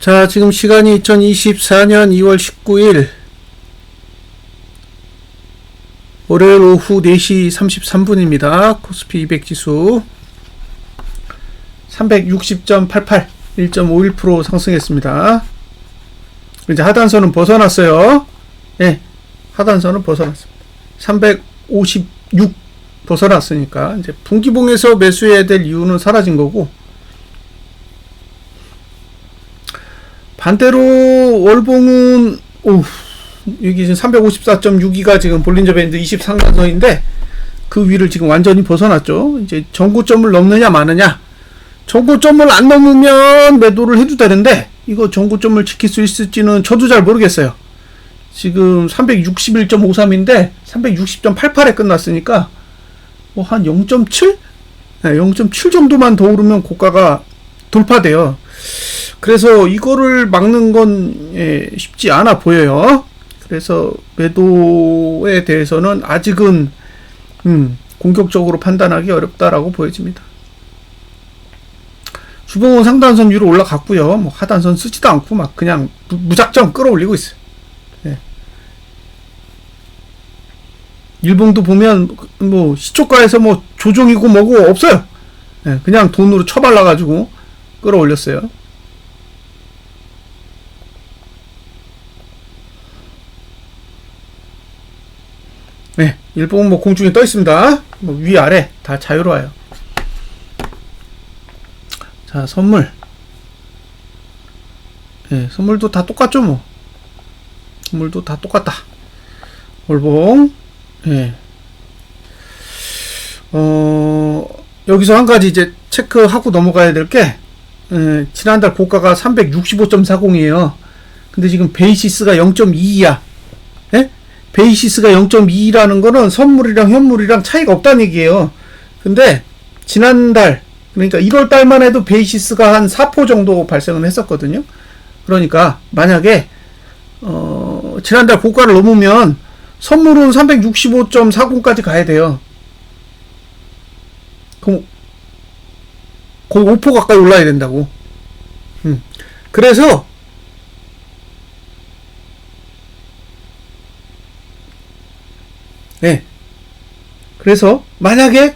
자, 지금 시간이 2024년 2월 19일 월요일 오후 4시 33분입니다. 코스피 200 지수 360.88 1.51% 상승했습니다. 이제 하단선은 벗어났어요. 예. 하단선은 벗어났습니다. 356 벗어났으니까 이제 분기봉에서 매수해야 될 이유는 사라진 거고 반대로 월봉은 오 여기 지금 354.62가 지금 볼린저 밴드 23간선인데 그 위를 지금 완전히 벗어났죠. 이제 전고점을 넘느냐 마느냐. 전고점을 안 넘으면 매도를 해도 되는데 이거 전고점을 지킬 수 있을지는 저도 잘 모르겠어요. 지금 361.53인데 360.88에 끝났으니까 뭐 한 0.7? 네, 0.7 정도만 더 오르면 고가가 돌파돼요. 그래서 이거를 막는 건 예, 쉽지 않아 보여요. 그래서 매도에 대해서는 아직은 음, 공격적으로 판단하기 어렵다라고 보여집니다. 주봉은 상단선 위로 올라갔고요. 뭐 하단선 쓰지도 않고 막 그냥 무- 무작정 끌어올리고 있어요. 예. 일봉도 보면 뭐 시초가에서 뭐 조종이고 뭐고 없어요. 예, 그냥 돈으로 처발라 가지고 끌어올렸어요. 네, 일봉은 뭐 공중에 떠 있습니다. 뭐 위 아래 다 자유로워요. 자, 선물. 예, 선물도 다 똑같죠, 뭐. 선물도 다 똑같다. 월봉. 예. 어, 여기서 한 가지 이제 체크하고 넘어가야 될 게, 예, 지난달 고가가 365.40이에요. 근데 지금 베이시스가 0.22야. 예? 베이시스가 0.2라는 거는 선물이랑 현물이랑 차이가 없다는 얘기예요. 근데 지난달 그러니까 1월 달만 해도 베이시스가 한4% 정도 발생을 했었거든요. 그러니까 만약에 어 지난달 고가를 넘으면 선물은 365.40까지 가야 돼요. 그럼 거의 5% 가까이 올라야 된다고. 음. 그래서 네. 그래서 만약에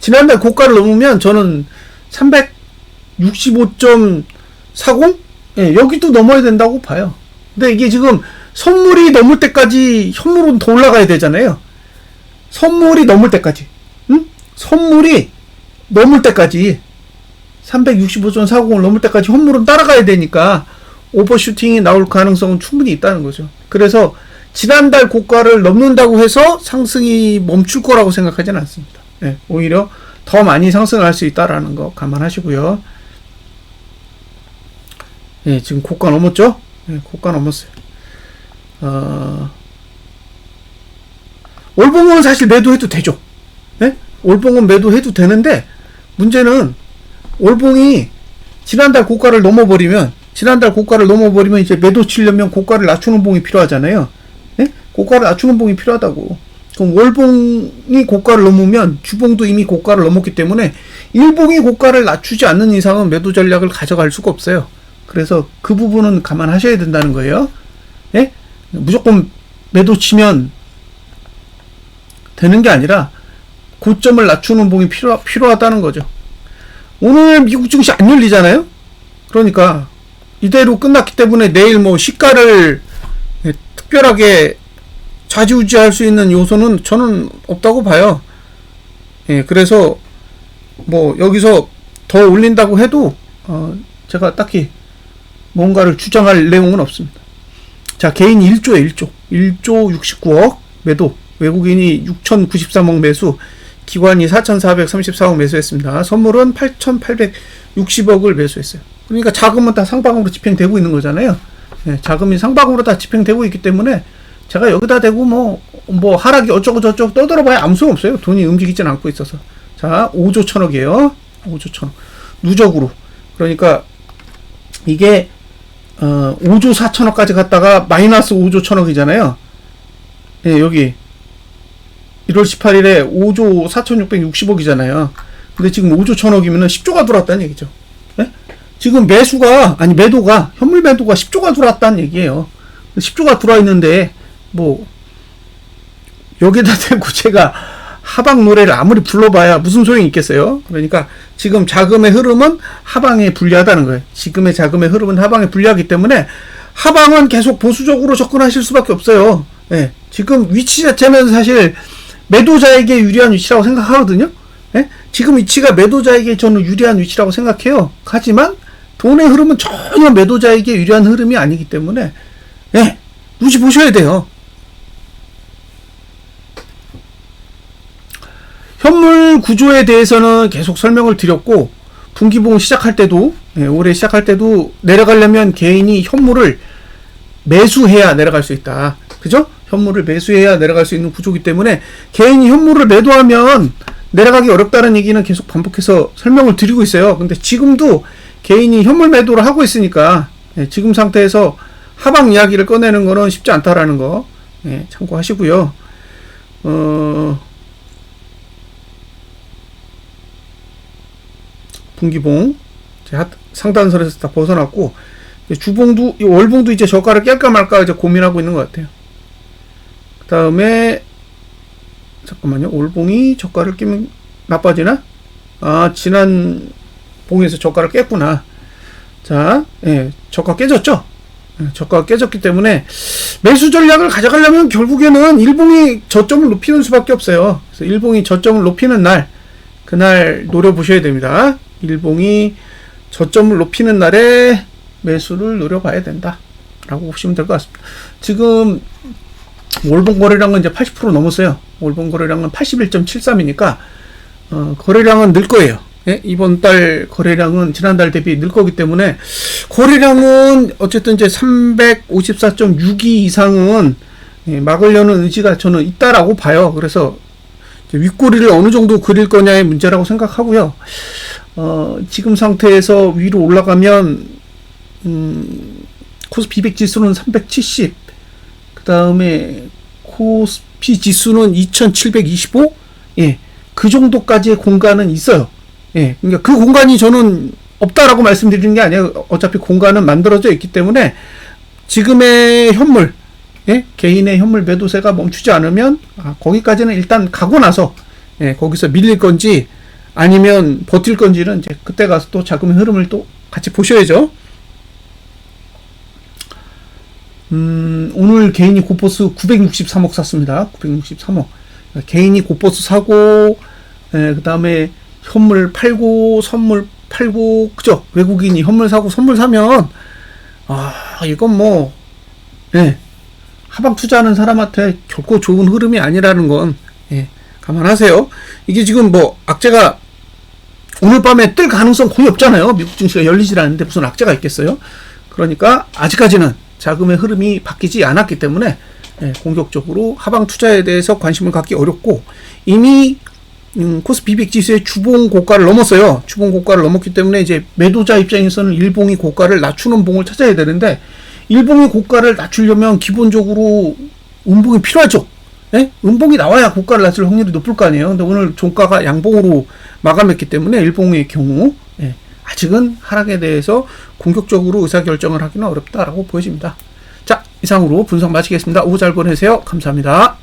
지난달 고가를 넘으면 저는 365.40 예, 여기도 넘어야 된다고 봐요. 근데 이게 지금 선물이 넘을 때까지 현물은 더 올라가야 되잖아요. 선물이 넘을 때까지. 응? 선물이 넘을 때까지 365.40을 넘을 때까지 현물은 따라가야 되니까 오버슈팅이 나올 가능성은 충분히 있다는 거죠. 그래서 지난달 고가를 넘는다고 해서 상승이 멈출 거라고 생각하지는 않습니다. 예, 오히려 더 많이 상승할 수 있다라는 거 감안하시고요. 예, 지금 고가 넘었죠? 예, 고가 넘었어요. 어, 올봉은 사실 매도해도 되죠. 예? 올봉은 매도해도 되는데 문제는 올봉이 지난달 고가를 넘어버리면 지난달 고가를 넘어버리면 이제 매도 치려면 고가를 낮추는 봉이 필요하잖아요. 예? 고가를 낮추는 봉이 필요하다고. 그럼 월봉이 고가를 넘으면 주봉도 이미 고가를 넘었기 때문에 일봉이 고가를 낮추지 않는 이상은 매도 전략을 가져갈 수가 없어요. 그래서 그 부분은 감안하셔야 된다는 거예요. 예? 무조건 매도 치면 되는 게 아니라 고점을 낮추는 봉이 필요, 필요하다는 거죠. 오늘 미국 증시 안 열리잖아요? 그러니까 이대로 끝났기 때문에 내일 뭐 시가를 예, 특별하게 좌지우지할 수 있는 요소는 저는 없다고 봐요. 예, 그래서 뭐 여기서 더 올린다고 해도 어, 제가 딱히 뭔가를 주장할 내용은 없습니다. 자, 개인 1조에 1조. 1조 69억 매도. 외국인이 6,093억 매수. 기관이 4,434억 매수했습니다. 선물은 8,860억을 매수했어요. 그러니까 자금은 다 상방으로 집행되고 있는 거잖아요. 예, 자금이 상방으로 다 집행되고 있기 때문에 제가 여기다 대고 뭐, 뭐 하락이 어쩌고 저쩌고 떠들어봐야 아무 소용 없어요. 돈이 움직이진 않고 있어서. 자, 5조 천억이에요. 5조 천억. 누적으로. 그러니까 이게 어, 5조 4천억까지 갔다가 마이너스 5조 천억이잖아요. 예, 여기 1월 18일에 5조 4,660억이잖아요. 근데 지금 5조 천억이면 10조가 들어왔다는 얘기죠. 예? 지금 매수가 아니 매도가 현물 매도가 10조가 들어왔다는 얘기예요. 10조가 들어와 있는데 뭐 여기다 대고 제가 하방 노래를 아무리 불러봐야 무슨 소용이 있겠어요? 그러니까 지금 자금의 흐름은 하방에 불리하다는 거예요. 지금의 자금의 흐름은 하방에 불리하기 때문에 하방은 계속 보수적으로 접근하실 수밖에 없어요. 예, 지금 위치 자체는 사실 매도자에게 유리한 위치라고 생각하거든요. 예? 지금 위치가 매도자에게 저는 유리한 위치라고 생각해요. 하지만 돈의 흐름은 전혀 매도자에게 유리한 흐름이 아니기 때문에 예, 눈치 보셔야 돼요. 현물 구조에 대해서는 계속 설명을 드렸고 분기봉 시작할 때도 예, 올해 시작할 때도 내려가려면 개인이 현물을 매수해야 내려갈 수 있다. 그죠? 현물을 매수해야 내려갈 수 있는 구조기 때문에 개인이 현물을 매도하면 내려가기 어렵다는 얘기는 계속 반복해서 설명을 드리고 있어요. 근데 지금도 개인이 현물 매도를 하고 있으니까 예, 지금 상태에서 하방 이야기를 꺼내는 거는 쉽지 않다라는 거 예, 참고하시고요. 어, 분기봉 상단선에서 다 벗어났고 주봉도 이 월봉도 이제 저가를 깰까 말까 이제 고민하고 있는 것 같아요. 그 다음에 잠깐만요. 월봉이 저가를 끼면 나빠지나? 아 지난 봉에서 저가를 깼구나. 자, 예, 저가 깨졌죠? 예, 저가가 깨졌기 때문에 매수 전략을 가져가려면 결국에는 일봉이 저점을 높이는 수밖에 없어요. 그래서 일봉이 저점을 높이는 날 그날 노려보셔야 됩니다. 일봉이 저점을 높이는 날에 매수를 노려봐야 된다. 라고 보시면 될 것 같습니다. 지금 월봉 거래량은 이제 80% 넘었어요. 월봉 거래량은 81.73이니까 어, 거래량은 늘 거예요. 예? 이번 달 거래량은 지난달 대비 늘 거기 때문에 거래량은 어쨌든 이제 354.62 이상은 예, 막으려는 의지가 저는 있다라고 봐요. 그래서 윗꼬리를 어느 정도 그릴 거냐의 문제라고 생각하고요. 어, 지금 상태에서 위로 올라가면 음, 코스피 200 지수는 370, 그 다음에 코스피 지수는 2725, 예, 그 정도까지의 공간은 있어요. 예, 그러니까 그 공간이 저는 없다라고 말씀드리는 게 아니에요. 어차피 공간은 만들어져 있기 때문에 지금의 현물, 예, 개인의 현물 매도세가 멈추지 않으면 아, 거기까지는 일단 가고 나서 예, 거기서 밀릴 건지 아니면 버틸 건지는 이제 그때 가서 또 자금의 흐름을 또 같이 보셔야죠. 음, 오늘 개인이 고포스 963억 샀습니다. 963억. 개인이 고포스 사고, 예, 그 다음에 현물 팔고, 선물 팔고, 그죠? 외국인이 현물 사고, 선물 사면, 아, 이건 뭐, 예, 하방 투자하는 사람한테 결코 좋은 흐름이 아니라는 건, 예, 감안하세요. 이게 지금 뭐, 악재가 오늘 밤에 뜰 가능성 거의 없잖아요. 미국 증시가 열리질 않는데 무슨 악재가 있겠어요? 그러니까 아직까지는 자금의 흐름이 바뀌지 않았기 때문에 예, 공격적으로 하방 투자에 대해서 관심을 갖기 어렵고 이미 음, 코스피 200 지수의 주봉 고가를 넘었어요. 주봉 고가를 넘었기 때문에 이제 매도자 입장에서는 일봉이 고가를 낮추는 봉을 찾아야 되는데 일봉이 고가를 낮추려면 기본적으로 음봉이 필요하죠. 예? 음봉이 나와야 고가를 낮출 확률이 높을 거 아니에요. 근데 오늘 종가가 양봉으로 마감했기 때문에 일봉의 경우 예, 아직은 하락에 대해서 공격적으로 의사결정을 하기는 어렵다라고 보여집니다. 자, 이상으로 분석 마치겠습니다. 오후 잘 보내세요. 감사합니다.